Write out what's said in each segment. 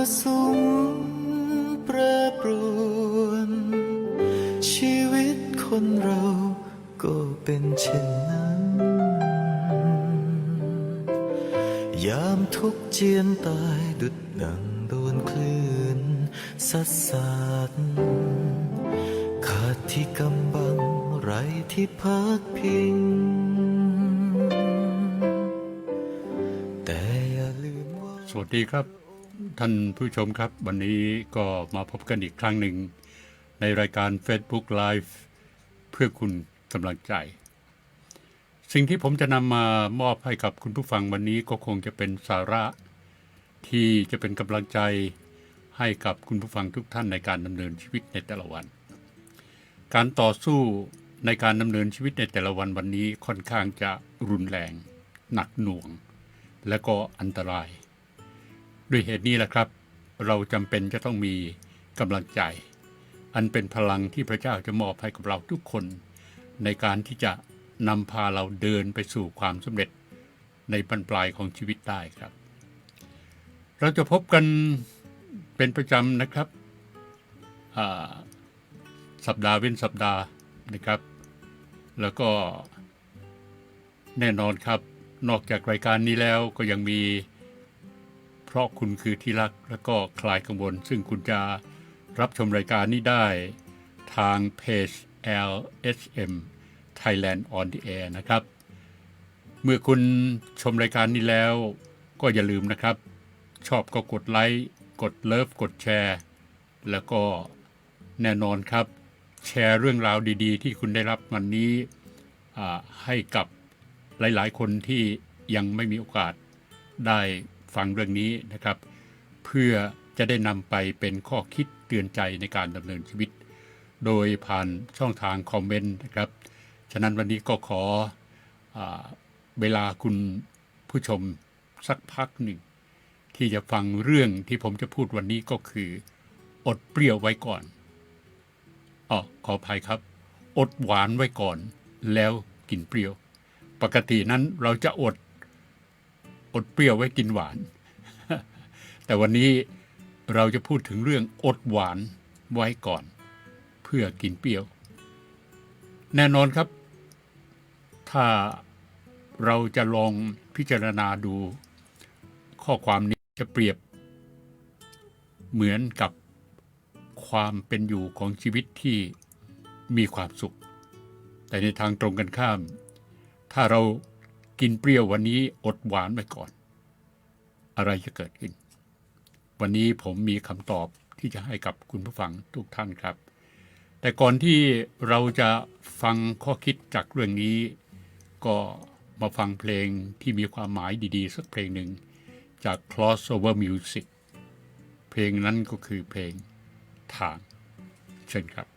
ระสมแปรปรวนชีวิตคนเราก็เป็นเช่นนั้น ยามทุกเจียนตายดุดดังโดนคลื่นสัดสาดขาดที่กำบังไรที่พักพิง แต่อย่าลืมว่า สวัสดีครับ ท่านผู้ชมครับ วันนี้ก็มาพบกันอีกครั้งหนึ่ง ในรายการ Facebook Live เพื่อคุณกำลังใจ สิ่งที่ผมจะนำมามอบให้กับคุณผู้ฟังวันนี้ก็คงจะเป็นสาระ ที่จะเป็นกำลังใจให้กับคุณผู้ฟังทุกท่านในการดำเนินชีวิตในแต่ละวัน การต่อสู้ในการดำเนินชีวิตในแต่ละวันวันนี้ค่อนข้างจะรุนแรง หนักหน่วง และก็อันตราย ด้วยเหตุนี้แหละครับ เราจำเป็นจะต้องมีกำลังใจ อันเป็นพลังที่พระเจ้าจะมอบให้กับเราทุกคน ในการที่จะนำพาเราเดินไปสู่ความสำเร็จในบรรปลายของชีวิตได้ครับ เราจะพบกันเป็นประจำนะครับ สัปดาห์เว้นสัปดาห์นะครับ แล้วก็แน่นอนครับ นอกจากรายการนี้แล้วก็ยังมี เพราะคุณคือที่รักแล้วก็คลายกังวล ซึ่งคุณจะรับชมรายการนี้ได้ทางเพจ LSM Thailand on the Air นะครับ เมื่อคุณชมรายการนี้แล้วก็อย่าลืมนะครับ ชอบก็กดไลค์กดเลิฟกดแชร์ แล้วก็แน่นอนครับ แชร์เรื่องราวดีๆ ที่คุณได้รับวันนี้ให้กับหลายๆ คนที่ยังไม่มีโอกาสได้ ฟังเรื่องนี้นะครับ เพื่อจะได้นำไปเป็นข้อคิดเตือนใจในการดำเนินชีวิต โดยผ่านช่องทางคอมเมนต์นะครับ ฉะนั้นวันนี้ก็ขออเวลาคุณผู้ชมสักพักหนึ่ง ที่จะฟังเรื่องที่ผมจะพูดวันนี้ก็คือ อดเปรี้ยวไว้ก่อนอ๋อขออภัยครับ อดหวานไว้ก่อน แล้วกินเปรี้ยว ปกตินั้นเราจะอด อดเปรี้ยวไว้กินหวาน แต่วันนี้เราจะพูดถึงเรื่องอดหวานไว้ก่อน เพื่อกินเปรี้ยว แน่นอนครับ ถ้าเราจะลองพิจารณาดู ข้อความนี้จะเปรียบ เหมือนกับความเป็นอยู่ของชีวิตที่มีความสุข แต่ในทางตรงกันข้าม ถ้าเรา กินเปรี้ยววันนี้อดหวานไปก่อน อะไรจะเกิดขึ้น วันนี้ผมมีคำตอบที่จะให้กับคุณผู้ฟังทุกท่านครับ แต่ก่อนที่เราจะฟังข้อคิดจากเรื่องนี้ ก็มาฟังเพลงที่มีความหมายดีๆ สักเพลงหนึ่งจาก Crossover Music เพลงนั้นก็คือเพลงทางเชิญครับ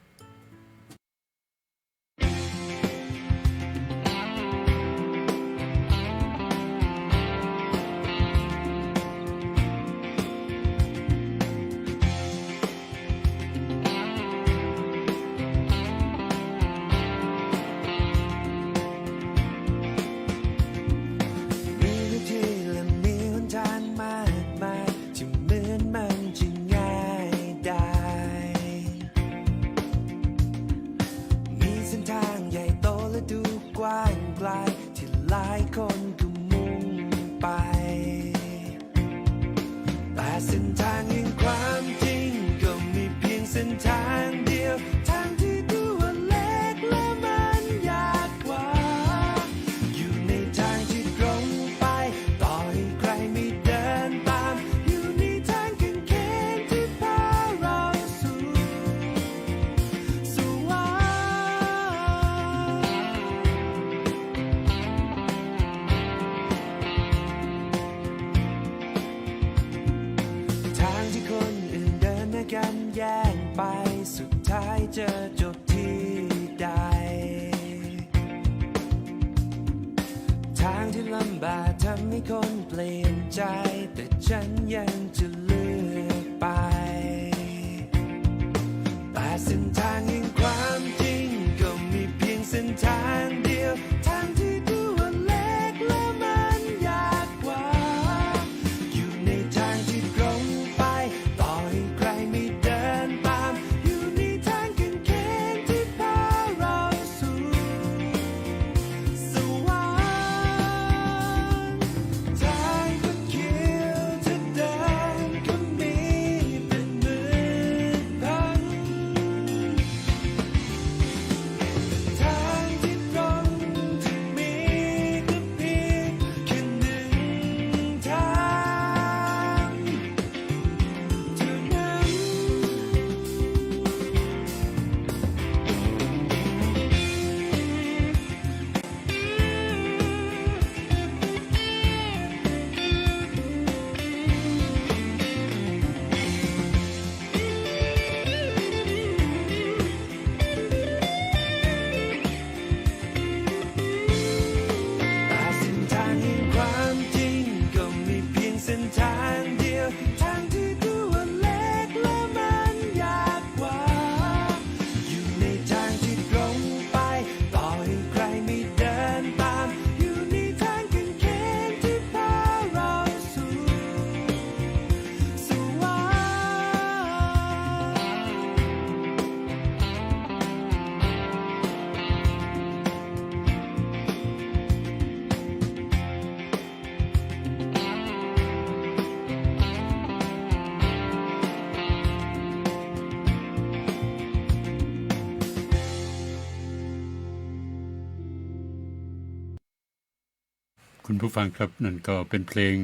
ผู้ฟังครับนั่นก็เป็นเพลง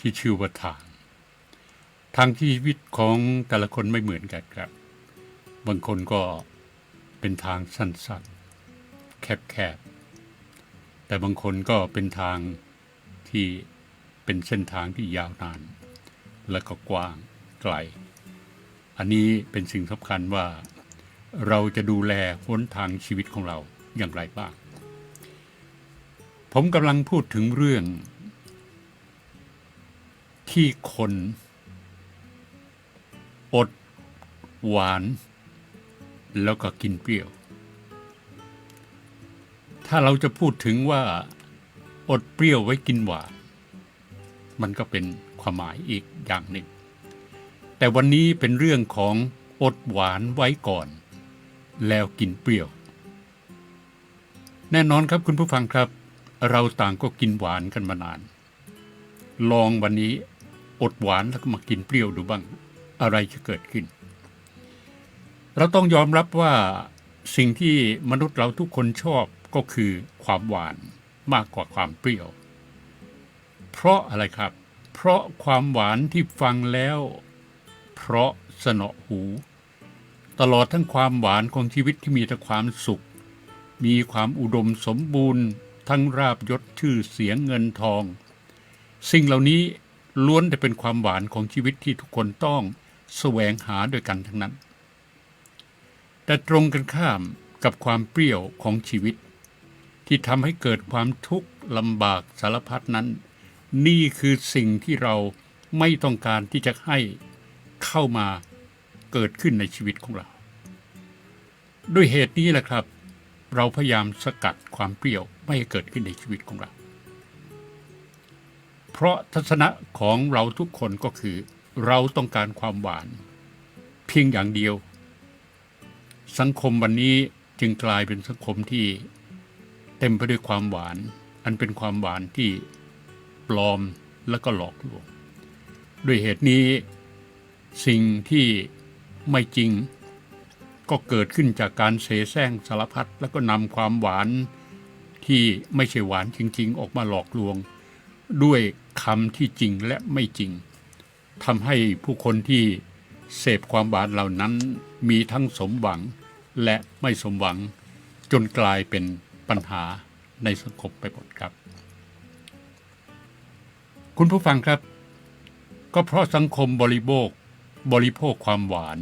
ที่ชื่อว่าทางทางชีวิตของแต่ละคนไม่เหมือนกันครับ บางคนก็เป็นทางสั้นๆ แคบๆ แต่บางคนก็เป็นทางที่เป็นเส้นทางที่ยาวนาน และก็กว้างไกล อันนี้เป็นสิ่งสำคัญว่าเราจะดูแลหนทางชีวิตของเราอย่างไรบ้าง ผมกำลังพูดถึงเรื่อง ที่คน อด หวาน แล้วก็กินเปรี้ยว ถ้าเราจะพูดถึงว่า อดเปรี้ยวไว้กินหวาน มันก็เป็นความหมายอีกอย่างหนึ่ง แต่วันนี้เป็นเรื่องของอดหวานไว้ก่อน แล้วกินเปรี้ยว แน่นอนครับคุณผู้ฟังครับ เราต่างก็กินหวานกันมานาน ลองวันนี้อดหวานแล้วก็มากินเปรี้ยวดูบ้าง อะไรจะเกิดขึ้น เราต้องยอมรับว่าสิ่งที่มนุษย์เราทุกคนชอบก็คือความหวานมากกว่าความเปรี้ยว เพราะอะไรครับ เพราะความหวานที่ฟังแล้ว เพราะสนอหู ตลอดทั้งความหวานของชีวิตที่มีแต่ความสุข มีความอุดมสมบูรณ์ ทั้งราบยศชื่อเสียงเงินทอง สิ่งเหล่านี้ล้วนแต่เป็นความหวานของชีวิตที่ทุกคนต้องแสวงหาด้วยกันทั้งนั้น แต่ตรงกันข้ามกับความเปรี้ยวของชีวิต ที่ทำให้เกิดความทุกข์ลำบากสารพัดนั้น นี่คือสิ่งที่เราไม่ต้องการที่จะให้เข้ามาเกิดขึ้นในชีวิตของเรา ด้วยเหตุนี้แหละครับ เราพยายามสกัดความเปรี้ยวไม่ให้เกิดขึ้นในชีวิตของเรา เพราะทัศนะของเราทุกคนก็คือ เราต้องการความหวาน เพียงอย่างเดียว สังคมวันนี้จึงกลายเป็นสังคมที่เต็มไปด้วยความหวาน อันเป็นความหวานที่ปลอมและก็หลอกลวง ด้วยเหตุนี้สิ่งที่ไม่จริง ก็เกิดขึ้นจากการเสแสร้งสารพัดแล้วก็นำความหวานที่ไม่ใช่หวานจริง ๆ ออกมาหลอกลวง ด้วยคำที่จริงและไม่จริงทำให้ผู้คนที่เสพความหวานเหล่านั้นมีทั้งสมหวังและไม่สมหวัง จนกลายเป็นปัญหาในสังคมไปหมดครับ คุณผู้ฟังครับ ก็เพราะสังคมบริโภคบริโภคความหวาน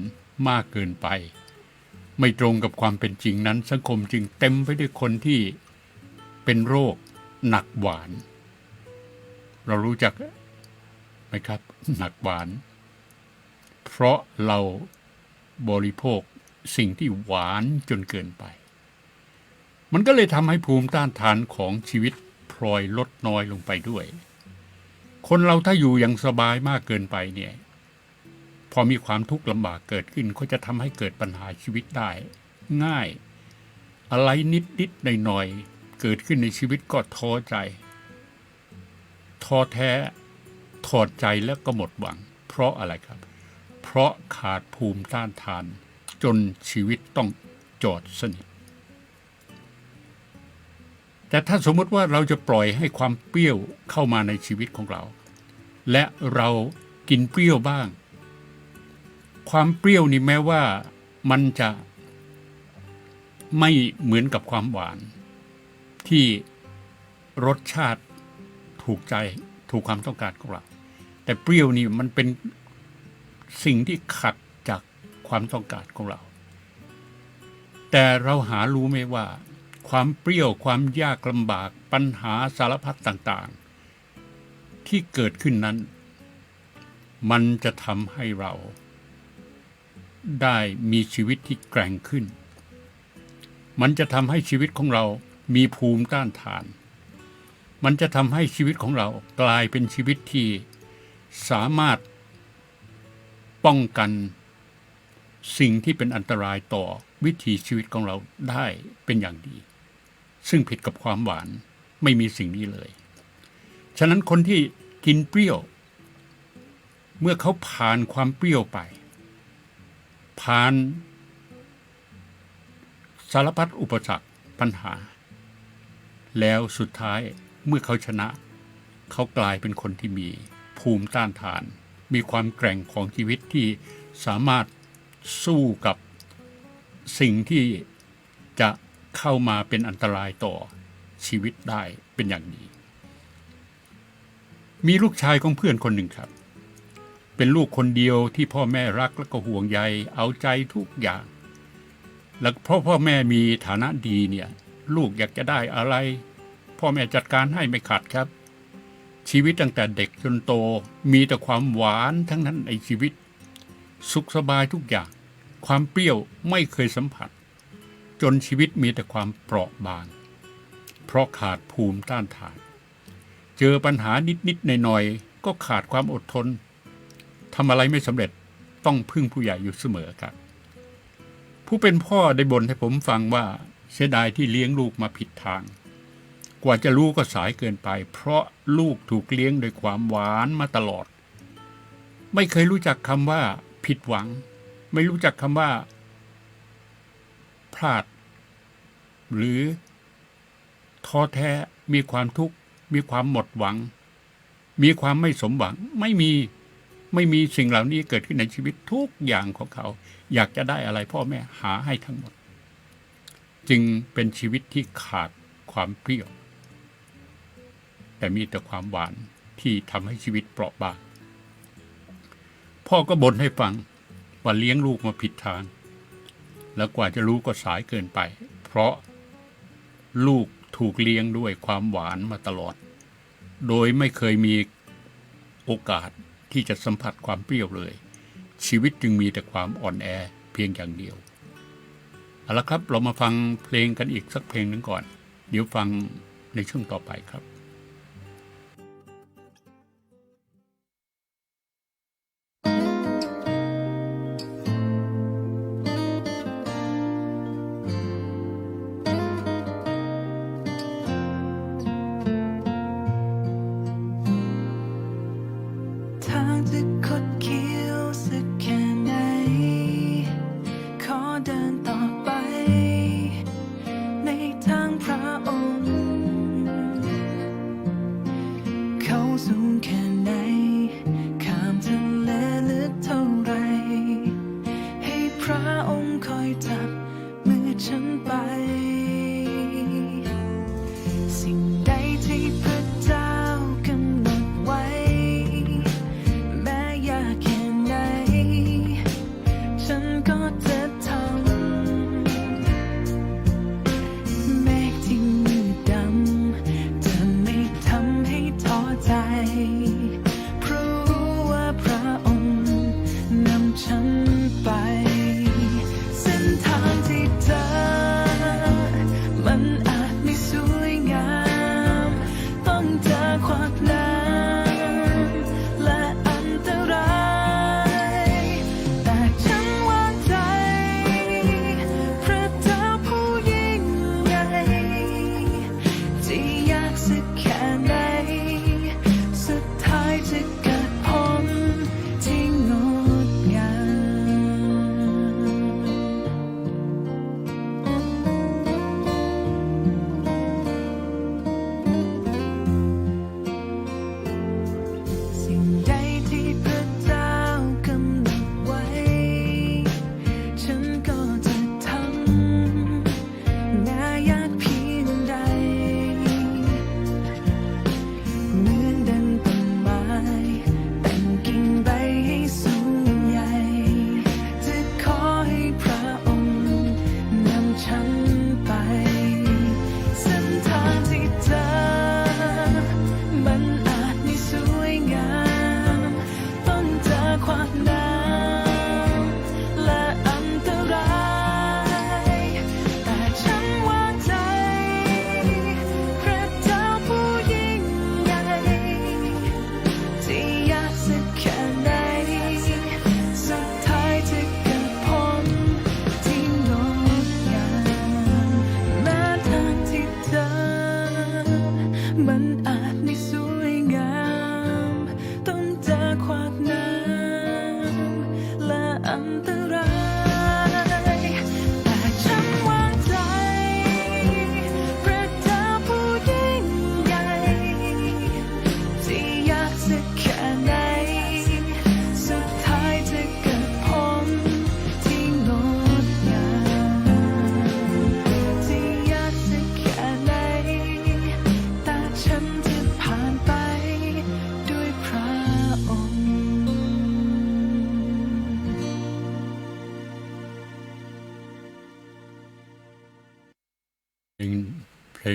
มากเกินไป ไม่ตรงกับความเป็นจริงนั้น สังคมจึงเต็มไปด้วยคนที่เป็นโรคหนักหวาน เรารู้จักไหมครับ หนักหวาน เพราะเราบริโภคสิ่งที่หวานจนเกินไป มันก็เลยทำให้ภูมิต้านทานของชีวิตพลอยลดน้อยลงไปด้วย คนเราถ้าอยู่อย่างสบายมากเกินไปเนี่ย พอมีความทุกข์ลำบากเกิดขึ้นก็จะทำให้เกิดปัญหาชีวิตได้ ง่าย อะไรนิดนิดหน่อยหน่อยเกิดขึ้นในชีวิตก็ท้อใจท้อแท้ถอดใจแล้วก็หมดหวัง เพราะอะไรครับ เพราะขาดภูมิต้านทาน จนชีวิตต้องจอดสนิทแต่ถ้าสมมติว่าเราจะปล่อยให้ความเปรี้ยวเข้ามาในชีวิตของเรา และเรากินเปรี้ยวบ้าง ความเปรี้ยวนี่แม้ว่ามันจะไม่เหมือนกับความหวาน ที่รสชาติถูกใจถูกความต้องการของเราแต่เปรี้ยวนี่มันเป็นสิ่งที่ขัดจากความต้องการของเรา แต่เราหารู้ไหมว่า ความเปรี้ยวความยากลำบากปัญหาสารพัดต่างๆ ที่เกิดขึ้นนั้น มันจะทำให้เรา ได้มีชีวิตที่แกร่งขึ้น มันจะทำให้ชีวิตของเรามีภูมิต้านทาน มันจะทำให้ชีวิตของเรากลายเป็นชีวิตที่สามารถป้องกันสิ่งที่เป็นอันตรายต่อวิถีชีวิตของเราได้เป็นอย่างดี ซึ่งผิดกับความหวานไม่มีสิ่งนี้เลย ฉะนั้นคนที่กินเปรี้ยว เมื่อเขาผ่านความเปรี้ยวไป ผ่านสารพัดอุปสรรคปัญหา แล้วสุดท้ายเมื่อเขาชนะ เขากลายเป็นคนที่มีภูมิต้านทาน มีความแกร่งของชีวิตที่สามารถสู้กับสิ่งที่จะเข้ามาเป็นอันตรายต่อชีวิตได้เป็นอย่างดี มีลูกชายของเพื่อนคนหนึ่งครับ เป็นลูกคนเดียวที่พ่อแม่รักและก็ห่วงใยเอาใจทุกอย่าง แล้วเพราะพ่อแม่มีฐานะดีเนี่ยลูกอยากจะได้อะไร พ่อแม่จัดการให้ไม่ขาดครับ ชีวิตตั้งแต่เด็กจนโตมีแต่ความหวานทั้งนั้นในชีวิต สุขสบายทุกอย่าง ความเปรี้ยวไม่เคยสัมผัส จนชีวิตมีแต่ความเปราะบาง เพราะขาดภูมิต้านทาน เจอปัญหานิดๆหน่อยๆก็ขาดความอดทน ทำอะไรไม่สำเร็จต้องพึ่งผู้ใหญ่อยู่เสมอครับ ผู้เป็นพ่อได้บ่นให้ผมฟังว่าเสียดายที่เลี้ยงลูกมาผิดทาง กว่าจะรู้ก็สายเกินไป เพราะลูกถูกเลี้ยงโดยความหวานมาตลอด ไม่เคยรู้จักคำว่า ผิดหวัง ไม่รู้จักคำว่า พลาด หรือท้อแท้มีความทุกข์ มีความหมดหวัง มีความไม่สมหวังไม่มี ไม่มีสิ่งเหล่านี้เกิดขึ้นในชีวิตทุกอย่างของเขา อยากจะได้อะไรพ่อแม่หาให้ทั้งหมด จึงเป็นชีวิตที่ขาดความเปรี้ยว แต่มีแต่ความหวานที่ทำให้ชีวิตเปราะบางพ่อก็บ่นให้ฟังว่าเลี้ยงลูกมาผิดทาง แล้วกว่าจะรู้ก็สายเกินไป เพราะลูกถูกเลี้ยงด้วยความหวานมาตลอด โดยไม่เคยมีโอกาส ที่จะสัมผัสความเปรี้ยวเลย ชีวิตจึงมีแต่ความอ่อนแอเพียงอย่างเดียวเอาละครับเรามาฟังเพลงกันอีกสักเพลงหนึ่งก่อน เดี๋ยวฟังในช่วงต่อไปครับ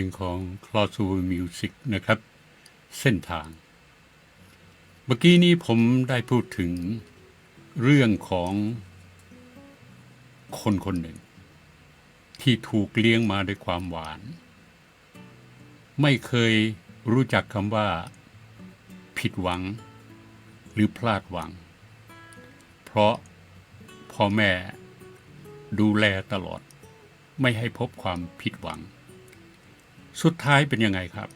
งของ c l a u s u Music นะครับ เส้นทาง เมื่อกี้นี้ผมได้พูดถึงเรื่องของคนคนหนึ่ง ที่ถูกเลี้ยงมาด้วยความหวาน ไม่เคยรู้จักคำว่า ผิดหวัง หรือพลาดหวัง เพราะพ่อแม่ดูแลตลอด ไม่ให้พบความผิดหวัง สุดท้ายเป็นยังไงครับ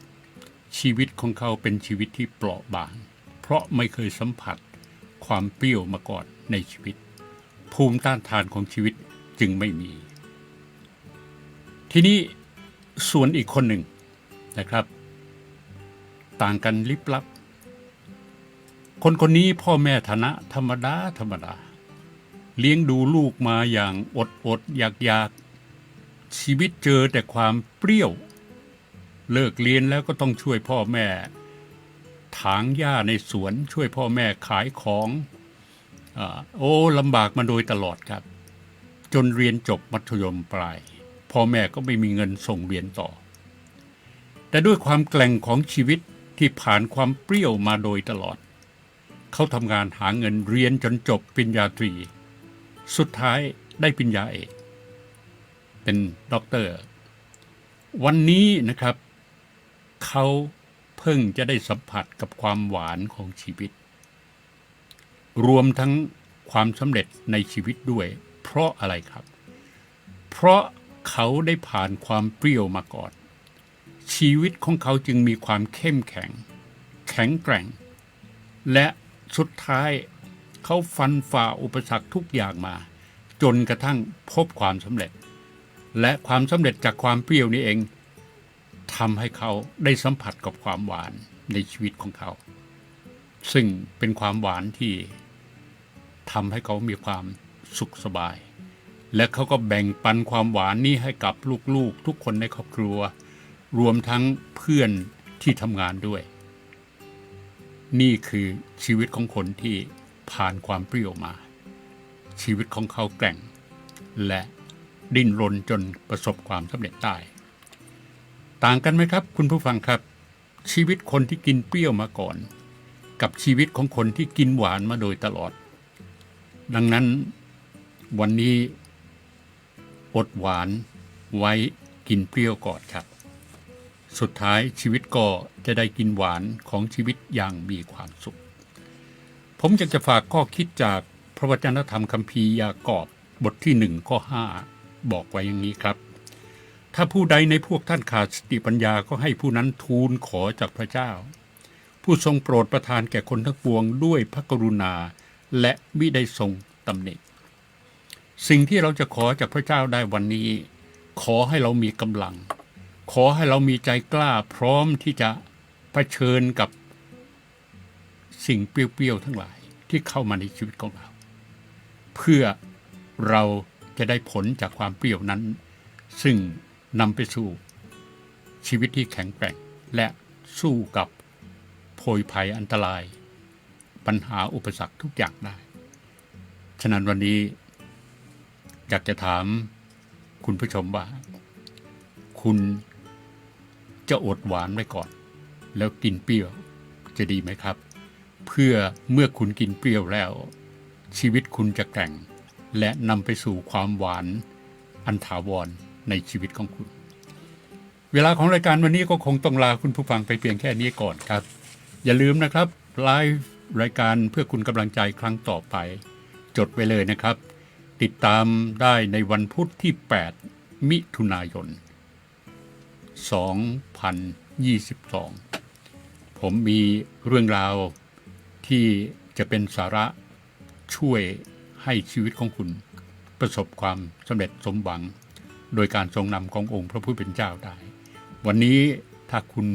ชีวิตของเขาเป็นชีวิตที่เปราะบาง เพราะไม่เคยสัมผัส ความเปรี้ยวมาก่อนในชีวิต ภูมิต้านทานของชีวิตจึงไม่มี ทีนี้ส่วนอีกคนหนึ่งนะครับ ต่างกันลิบลับ คนคนนี้พ่อแม่ฐานะธรรมดาธรรมดา เลี้ยงดูลูกมาอย่างอดอดอยากอยากชีวิตเจอแต่ความเปรี้ยว เลิกเรียนแล้วก็ต้องช่วยพ่อแม่ ถางหญ้าในสวนช่วยพ่อแม่ขายของอโอ้ลำบากมาโดยตลอดครับ จนเรียนจบมัธยมปลาย พ่อแม่ก็ไม่มีเงินส่งเรียนต่อ แต่ด้วยความแกล่งของชีวิตที่ผ่านความเปรี้ยวมาโดยตลอด เขาทำงานหาเงินเรียนจนจบปริญญาตรี สุดท้ายได้ปริญญาเอก เป็นด็อกเตอร์ วันนี้นะครับ เขาเพิ่งจะได้สัมผัสกับความหวานของชีวิต รวมทั้งความสำเร็จในชีวิตด้วย เพราะอะไรครับ เพราะเขาได้ผ่านความเปรี้ยวมาก่อน ชีวิตของเขาจึงมีความเข้มแข็ง แข็งแกร่ง และสุดท้ายเขาฟันฝ่าอุปสรรคทุกอย่างมา จนกระทั่งพบความสำเร็จ และความสำเร็จจากความเปรี้ยวนี้เอง ทำให้เขาได้สัมผัสกับความหวานในชีวิตของเขา ซึ่งเป็นความหวานที่ทำให้เขามีความสุขสบาย และเขาก็แบ่งปันความหวานนี้ให้กับลูกๆ ทุกคนในครอบครัว รวมทั้งเพื่อนที่ทำงานด้วย นี่คือชีวิตของคนที่ผ่านความเปรี้ยวมา ชีวิตของเขาแกร่ง และดิ้นรนจนประสบความสำเร็จได้ ต่างกันไหมครับ คุณผู้ฟังครับ ชีวิตคนที่กินเปรี้ยวมาก่อน กับชีวิตของคนที่กินหวานมาโดยตลอด ดังนั้นวันนี้อดหวานไว้กินเปรี้ยวก่อนครับ สุดท้ายชีวิตก็จะได้กินหวานของชีวิตอย่างมีความสุข ผมอยากจะฝากข้อคิดจากพระวจนะธรรมคัมภีร์ยากอบบทที่หนึ่งข้อห้าบอกไว้อย่างนี้ครับ ถ้าผู้ใดในพวกท่านขาดสติปัญญาก็ให้ผู้นั้นทูลขอจากพระเจ้า ผู้ทรงโปรดประทานแก่คนทั้งปวงด้วยพระกรุณา และมิได้ทรงตำหนิสิ่งที่เราจะขอจากพระเจ้าได้วันนี้ ขอให้เรามีกำลัง ขอให้เรามีใจกล้าพร้อมที่จะเผชิญกับสิ่งเปรี้ยวๆทั้งหลายที่เข้ามาในชีวิตของเรา เพื่อเราจะได้ผลจากความเปรี้ยวนั้น ซึ่ง นำไปสู่ชีวิตที่แข็งแกร่ง และสู้กับโพยภัยอันตราย ปัญหาอุปสรรคทุกอย่างได้ ฉะนั้นวันนี้ อยากจะถามคุณผู้ชมว่า คุณจะอดหวานไว้ก่อน แล้วกินเปรี้ยวจะดีไหมครับ เพื่อเมื่อคุณกินเปรี้ยวแล้ว ชีวิตคุณจะแกร่ง และนำไปสู่ความหวานอันถาวร ในชีวิตของคุณ เวลาของรายการวันนี้ก็คงต้องลาคุณผู้ฟังไปเพียงแค่นี้ก่อนครับ อย่าลืมนะครับไลฟ์รายการเพื่อคุณกำลังใจครั้งต่อไป จดไว้เลยนะครับ ติดตามได้ในวันพุธที่ 8 มิถุนายน 2022 ผมมีเรื่องราวที่จะเป็นสาระช่วยให้ชีวิตของคุณประสบความสำเร็จสมหวัง โดยการทรงนำขององค์พระผู้เป็นเจ้าได้ วันนี้ถ้าคุณ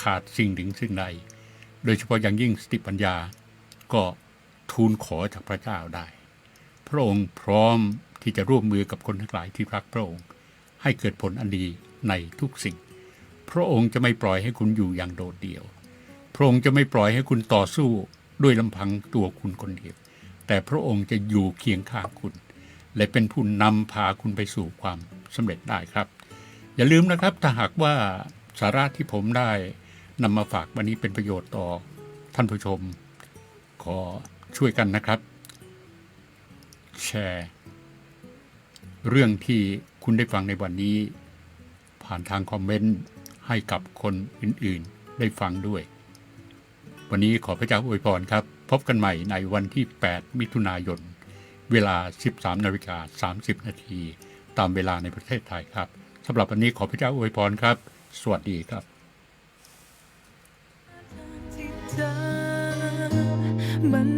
ขาดสิ่งหนึ่งสิ่งใด โดยเฉพาะอย่างยิ่งสติปัญญา ก็ทูลขอจากพระเจ้าได้ พระองค์พร้อมที่จะร่วมมือกับคนทั้งหลายที่รักพระองค์ ให้เกิดผลอันดีในทุกสิ่ง พระองค์จะไม่ปล่อยให้คุณอยู่อย่างโดดเดี่ยว พระองค์จะไม่ปล่อยให้คุณต่อสู้ด้วยลำพังตัวคุณคนเดียว แต่พระองค์จะอยู่เคียงข้างคุณ และเป็นผู้นำพาคุณไปสู่ความสำเร็จได้ครับ อย่าลืมนะครับถ้าหากว่าสาระที่ผมได้นำมาฝากวันนี้เป็นประโยชน์ต่อท่านผู้ชม ขอช่วยกันนะครับ แชร์ เรื่องที่คุณได้ฟังในวันนี้ ผ่านทางคอมเมนต์ให้กับคนอื่นๆ ได้ฟังด้วย วันนี้ขอพระเจ้าอวยพรครับ พบกันใหม่ในวันที่ 8 มิถุนายน เวลา 13นาฬิกา30 นาทีตามเวลาในประเทศไทยครับสำหรับวันนี้ขอพระเจ้าอวยพรครับ สวัสดีครับมัน